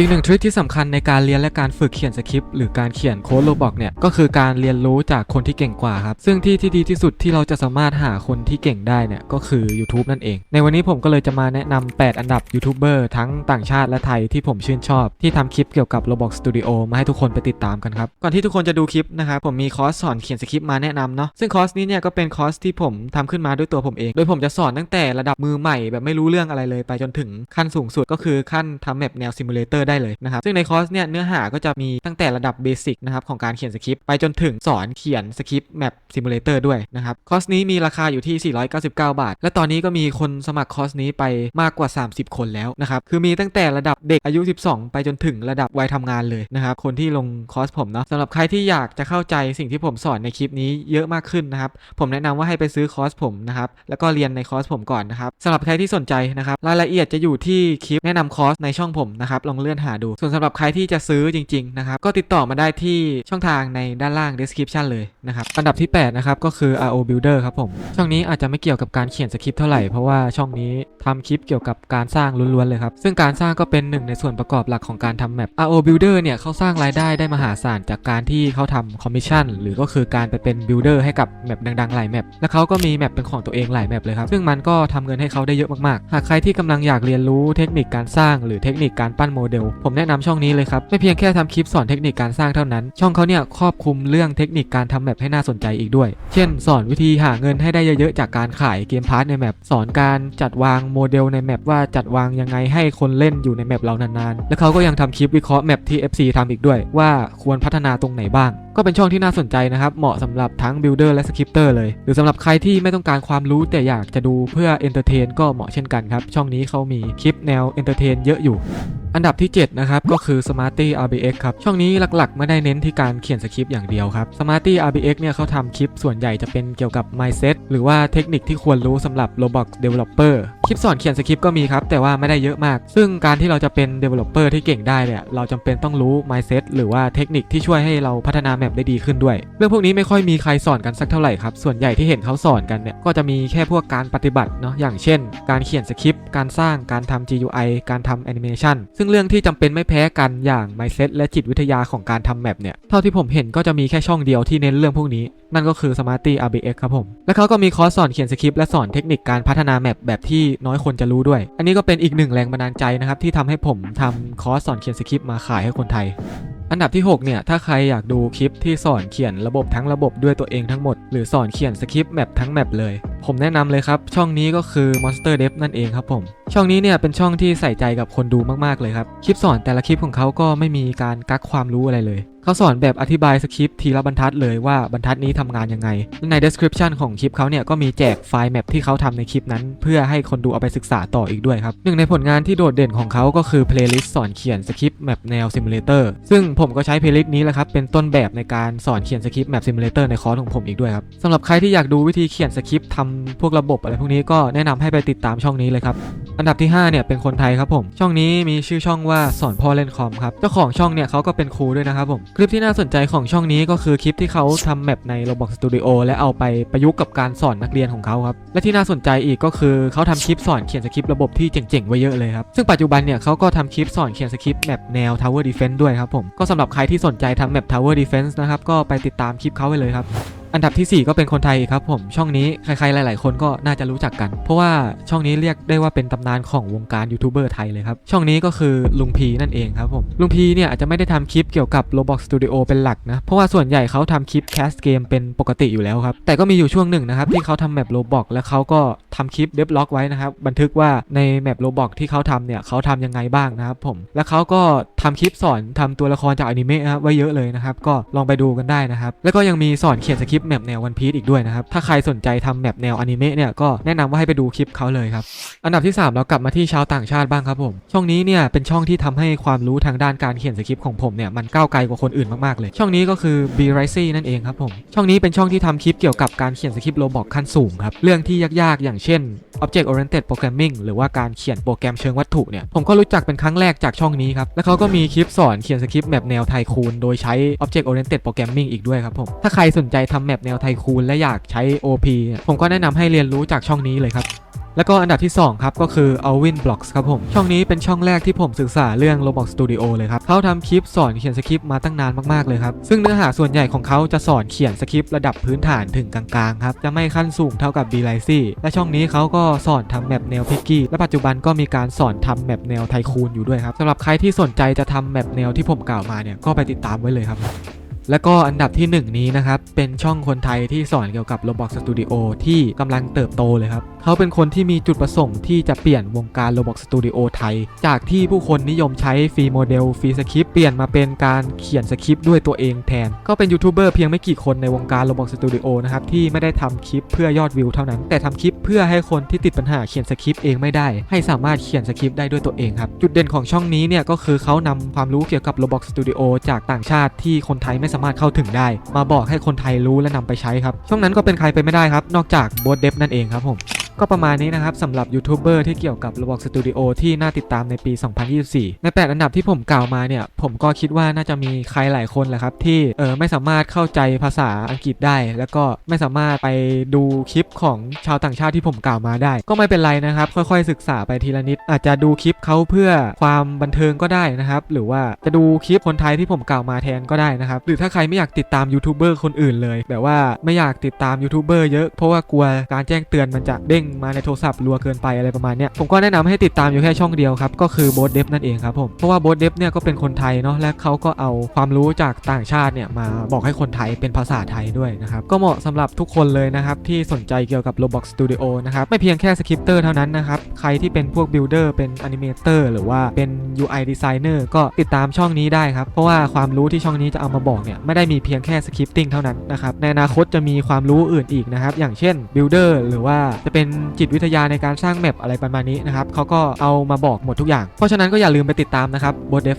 อีกหนึ่งทริคที่สำคัญในการเรียนและการฝึกเขียนสคริปต์หรือการเขียนโค้ดโรบอกเนี่ยก็คือการเรียนรู้จากคนที่เก่งกว่าครับ ซึ่งที่ที่ดีที่สุดที่เราจะสามารถหาคนที่เก่งได้เนี่ยก็คือ YouTube นั่นเอง ในวันนี้ผมก็เลยจะมาแนะนำ8อันดับยูทูบเบอร์ทั้งต่างชาติและไทยที่ผมชื่นชอบ ที่ทำคลิปเกี่ยวกับ Roblox Studio มาให้ทุกคนไปติดตามกันครับ ก่อนที่ทุกคนจะดูคลิปนะครับผมมีคอร์สสอนเขียนสคริปต์มาแนะนำเนาะซึ่งคอร์สนี้เนี่ยก็เป็นคอร์สที่ผมทำขึ้นมาด้วยตัวผมเอง โดยผมจะสอนตั้งแต่ระดับมือใหม่แบบไม่รู้เรื่องอะไรเลยไปจนถึงขั้นสูงสุดก็คือขั้นทำแมปแนวซิมูเลเตอร์ได้เลยนะครับซึ่งในคอร์สเนี่ยเนื้อหาก็จะมีตั้งแต่ระดับเบสิกนะครับของการเขียนสคริปต์ไปจนถึงสอนเขียนสคริปต์แมปซิมูเลเตอร์ด้วยนะครับคอร์สนี้มีราคาอยู่ที่ 499 บาท และตอนนี้ก็มีคนสมัครคอร์สนี้ไปมากกว่า 30 คนแล้วนะครับคือมีตั้งแต่ระดับเด็กอายุ 12 ไปจนถึงระดับวัยทำงานเลยนะครับคนที่ลงคอร์สผมเนาะสำหรับใครที่อยากจะเข้าใจสิ่งที่ผมสอนในคลิปนี้เยอะมากขึ้นนะครับผมแนะนำว่าให้ไปซื้อคอร์สผมนะครับแล้วก็เรียนในคอร์สผมก่อนนะครับสำหรับใครที่สนใจนะครับรายละเอียดจะอยู่ที่คลิปแนะนำคอร์สในช่องผมนะครับลองเลื่อนหาดู ส่วนสำหรับใครที่จะซื้อจริงๆนะครับก็ติดต่อมาได้ที่ช่องทางในด้านล่าง description เลยนะครับอันดับที่8นะครับก็คือ RO Builder ครับผมช่องนี้อาจจะไม่เกี่ยวกับการเขียนสคริปต์เท่าไหร่เพราะว่าช่องนี้ทำคลิปเกี่ยวกับการสร้างล้วนๆเลยครับซึ่งการสร้างก็เป็นหนึ่งในส่วนประกอบหลักของการทำแมป RO Builder เนี่ยเขาสร้างรายได้ได้มหาศาลจากการที่เขาทำคอมมิชชั่นหรือก็คือการไปเป็นบิลดเออร์ให้กับแมปดังๆหลายแมปและเขาก็มีแมปเป็นของตัวเองหลายแมปเลยครับ ซึ่งมันก็ทำเงินให้เขาได้เยอะมากๆ หากใครที่กำลังอยากเรียนรู้เทคนิคการสร้างหรือเทคนิคการปั้นโมเดลผมแนะนำช่องนี้เลยครับไม่เพียงแค่ทำคลิปสอนเทคนิคการสร้างเท่านั้น ช่องเขาเนี่ยครอบคลุมเรื่องเทคนิคการทำแมปให้น่าสนใจอีกด้วย เช่น สอนวิธีหาเงินให้ได้เยอะๆจากการขายเกมพาร์ทในแมปสอนการจัดวางโมเดลในแมปว่าจัดวางยังไงให้คนเล่นอยู่ในแมปเรานานๆ และเขาก็ยังทำคลิปวิเคราะห์แมปที่ FC ทำอีกด้วย ว่าควรพัฒนาตรงไหนบ้าง ก็เป็นช่องที่น่าสนใจนะครับเหมาะสำหรับทั้งบิลดเออร์และสคริปเตอร์เลย หรือสำหรับใครที่ไม่ต้องการความรู้แต่อยากจะดูเพื่อเอนเตอร์เทนก็เหมาะเช่นกันครับช่องนี้เขามีคลิปแนวเอนเตอร์เทนเยอะอยู่ อันดับที่ 7 นะครับ ก็คือ Smarty RBX ครับ ช่องนี้หลักๆ ไม่ได้เน้นที่การเขียนสคริปต์อย่างเดียวครับ Smarty RBX เนี่ยเขาทำคลิปส่วนใหญ่จะเป็นเกี่ยวกับ mindset หรือว่าเทคนิคที่ควรรู้สำหรับ Roblox Developer คลิปสอนเขียนสคริปต์ก็มีครับ แต่ว่าไม่ได้เยอะมาก ซึ่งการที่เราจะเป็น Developer ที่เก่งได้เนี่ยเราจำเป็นต้องรู้ mindset หรือว่าเทคนิคที่ช่วยให้เราพัฒนาแมปได้ดีขึ้นด้วย เรื่องพวกนี้ไม่ค่อยมีใครสอนกันสักเท่าไหร่ครับส่วนใหญ่ที่เห็นเขาสอนกันเนี่ยก็จะมีแค่พวกการปฏิบัติเนาะอย่างเช่น การเขียนสคริปต์การสร้างการทำ GUI การทำแอนิเมชันซึ่งเรื่องที่จำเป็นไม่แพ้กันอย่าง mindset และจิตวิทยาของการทำแมปเนี่ย เท่าที่ผมเห็นก็จะมีแค่ช่องเดียวที่เน้นเรื่องพวกนี้ นั่นก็คือ Smarty RBX ครับผม และเขาก็มีคอร์สสอนเขียนสคริปต์และสอนเทคนิคการพัฒนาแมปแบบที่น้อยคนจะรู้ด้วย อันนี้ก็เป็นอีกหนึ่งแรงบันดาลใจนะครับที่ทำให้ผมทำคอร์สสอนเขียนสคริปต์มาขายให้คนไทยอันดับที่ 6 เนี่ย ถ้าใครอยากดูคลิปที่สอนเขียนระบบทั้งระบบด้วยตัวเองทั้งหมด หรือสอนเขียนสคริปต์แมปทั้งแมปเลย ผมแนะนำเลยครับ ช่องนี้ก็คือ Monster Dev นั่นเองครับผม ช่องนี้เนี่ยเป็นช่องที่ใส่ใจกับคนดูมากๆเลยครับ คลิปสอนแต่ละคลิปของเขาก็ไม่มีการกักความรู้อะไรเลย เขาสอนแบบอธิบายสคริปต์ทีละบรรทัดเลยว่าบรรทัดนี้ทำงานยังไง ใน description ของคลิปเขาเนี่ยก็มีแจกไฟล์แมปที่เขาทำในคลิปนั้น เพื่อให้คนดูเอาไปศึกษาต่ออีกด้วยครับ หนึ่งในผลงานที่โดดเด่นของเขาก็คือ playlist สอนเขียนสคริปต์แมปแนว simulator ซึ่งผมก็ใช้ playlist นี้แหละครับเป็นต้นแบบในการสอนเขียนสคริปต์แมป simulator ในคอร์สของผมอีกด้วยครับสำหรับใครที่อยากดูวิธีเขียนสคริปต์ทำพวกระบบอะไรพวกนี้ก็แนะนำให้ไปติดตามช่องนี้เลยครับอันดับที่ 5 เนี่ยเป็นคนไทยครับผม ช่องนี้มีชื่อช่องว่าสอนพ่อเล่นคอมครับ เจ้าของช่องเนี่ยเขาก็เป็นครูด้วยนะครับผม คลิปที่น่าสนใจของช่องนี้ก็คือคลิปที่เขาทำแมปใน Roblox Studio และเอาไปประยุกต์กับการสอนนักเรียนของเขาครับ และที่น่าสนใจอีกก็คือเขาทำคลิปสอนเขียนสคริปต์ระบบที่เจ๋งๆไว้เยอะเลยครับ ซึ่งปัจจุบันเนี่ยเขาก็ทำคลิปสอนเขียนสคริปต์แมปแนว Tower Defense ด้วยครับผม ก็สำหรับใครที่สนใจทำแมป Tower Defense นะครับก็ไปติดตามคลิปเขาไว้เลยครับ อันดับทีสี่ 4 ก็เป็นคนไทยอีกครับผมช่องนี้ใครๆหลาย ๆ คนก็น่าจะรู้จักกัน เพราะว่าช่องนี้เรียกได้ว่าเป็นตำนานของวงการยูทูบเบอร์ไทยเลยครับ ช่องนี้ก็คือลุงพีนั่นเองครับผมลุงพีเนี่ยอาจจะไม่ได้ทำคลิปเกี่ยวกับ Roblox Studio เป็นหลักนะ เพราะว่าส่วนใหญ่เขาทำคลิปแคสเกมเป็นปกติอยู่แล้วครับ แต่ก็มีอยู่ช่วงหนึ่งนะครับที่เขาทำแมป Roblox แล้วเขาก็ทำคลิปเดฟล็อกไว้นะครับบันทึกว่าในแมป Roblox ที่เขาทำเนี่ยเขาทำยังไงบ้างนะครับผมแล้วเขาก็ทำคลิปสอนทำตัวละครจากอนิเมะนะครับไว้เยอะเลยนะครับก็ลองไปดูกันได้นะครับแล้วก็ยังมีสอนเขียนสคริปต์แมปแนววันพีซอีกด้วยนะครับ ถ้าใครสนใจทำแมปแนวอนิเมะเนี่ยก็แนะนำว่าให้ไปดูคลิปเขาเลยครับ อันดับที่ 3 เรากลับมาที่ชาวต่างชาติบ้างครับผม ช่องนี้เนี่ยเป็นช่องที่ทำให้ความรู้ทางด้านการเขียนสคริปต์ของผมเนี่ยมันก้าวไกลกว่าคนอื่นมากๆเลย ช่องนี้ก็คือ B r i c y นั่นเองครับผม ช่องนี้เป็นช่องที่ทำคลิปเกี่ยวกับการเขียนสคริปต์โรบอกขั้นสูงครับ เรื่องที่ยากๆ อย่างเช่น Object Oriented Programming หรือว่าการเขียนโปรแกรมเชิงวัตถุเนี่ย ผมก็รู้จักเป็นครั้งแรกจากช่องนี้ครับ และเขาก็มีคลิปสอนเขียนสคริปต์แมปแนวไทคูน โดยใช้ Object Oriented Programming อีกด้วยครับผม ถ้าใครสนใจทำมปแนวไทคูนและอยากใช้ OP เนี่ยผมก็แนะนำให้เรียนรู้จากช่องนี้เลยครับแล้วก็อันดับที่สองครับ ก็คือ Alwin Blocks ครับผม ช่องนี้เป็นช่องแรกที่ผมศึกษาเรื่อง Roblox Studio เลยครับ เขาทำคลิปสอนเขียนสคริปต์มาตั้งนานมาก ๆ เลยครับ ซึ่งเนื้อหาส่วนใหญ่ของเขาจะสอนเขียนสคริปต์ระดับพื้นฐานถึงกลางๆ ครับ จะไม่ขั้นสูงเท่ากับ b l i c y และช่องนี้เขาก็สอนทำแมปแนวพิกกี้และปัจจุบันก็มีการสอนทำแมปแนวไทคูนอยู่ด้วยครับสำหรับใครที่สนใจจะทำแมปแนวที่ผมกล่าวมาเนี่ยก็ไปติดตามไว้เลยครับ แล้วก็อันดับที่หนึ่งนี้นะครับ เป็นช่องคนไทยที่สอนเกี่ยวกับ Roblox Studio ที่กำลังเติบโตเลยครับเขาเป็นคนที่มีจุดประสงค์ที่จะเปลี่ยนวงการ Roblox Studio ไทย จากที่ผู้คนนิยมใช้ฟรีโมเดลฟรีสคริปต์เปลี่ยนมาเป็นการเขียนสคริปต์ด้วยตัวเองแทน ก็เป็นยูทูบเบอร์เพียงไม่กี่คนในวงการ Roblox Studio นะครับ ที่ไม่ได้ทำคลิปเพื่อยอดวิวเท่านั้น แต่ทำคลิปเพื่อให้คนที่ติดปัญหาเขียนสคริปต์เองไม่ได้ ให้สามารถเขียนสคริปต์ได้ด้วยตัวเองครับ จุดเด่นของช่องนี้เนี่ยก็คือเขานำความรู้เกี่ยวกับ Roblox Studio จากต่างชาติที่คนไทยไม่สามารถเข้าถึงได้ มาบอกให้คนไทยรู้และนำไปใช้ครับช่องนั้นก็เป็นใครไปไม่ได้ครับนอกจากโบทเดฟนั่นเองครับผม ก็ประมาณนี้นะครับสำหรับยูทูบเบอร์ที่เกี่ยวกับ Roblox Studio ที่น่าติดตามในปี 2024 ใน 8 อันดับที่ผมกล่าวมาเนี่ย ผมก็คิดว่าน่าจะมีใครหลายคนแหละครับ ที่เออไม่สามารถเข้าใจภาษาอังกฤษได้ แล้วก็ไม่สามารถไปดูคลิปของชาวต่างชาติที่ผมกล่าวมาได้ ก็ไม่เป็นไรนะครับ ค่อยๆ ศึกษาไปทีละนิด อาจจะดูคลิปเขาเพื่อความบันเทิงก็ได้นะครับ หรือว่าจะดูคลิปคนไทยที่ผมกล่าวมาแทนก็ได้นะครับ หรือถ้าใครไม่อยากติดตามยูทูบเบอร์คนอื่นเลยแบบว่าไม่อยากติดตามยูทูบเบอร์เยอะเพราะว่ากลัวการแจ้งเตือนมันจะเด้งมาในโทรศัพท์รัวเกินไปอะไรประมาณเนี้ยผมก็แนะนำให้ติดตามอยู่แค่ช่องเดียวครับ ก็คือโบสเดฟนั่นเองครับผม เพราะว่าโบสเดฟเนี่ยก็เป็นคนไทยเนาะและเขาก็เอาความรู้จากต่างชาติเนี่ยมาบอกให้คนไทยเป็นภาษาไทยด้วยนะครับก็เหมาะสำหรับทุกคนเลยนะครับที่สนใจเกี่ยวกับ Roblox Studio นะครับไม่เพียงแค่สคริปเตอร์เท่านั้นนะครับใครที่เป็นพวกบิลดเออร์เป็นแอนิเมเตอร์หรือว่าเป็น UI designer ก็ติดตามช่องนี้ได้ครับเพราะว่าความรู้ที่ช่องนี้จะเอามาบอกเนี่ยไม่ได้มีเพียงแค่สคริปติ้งเท่านั้นนะครับในอนาคตจะมีความรู้อื่นอีกนะครับอย่างเช่นบิลดเออร์หรือว่าจะเป็นจิตวิทยาในการสร้างแมปอะไรประมาณนี้นะครับเขาก็เอามาบอกหมดทุกอย่าง เพราะฉะนั้นก็อย่าลืมไปติดตามนะครับบทเดฟ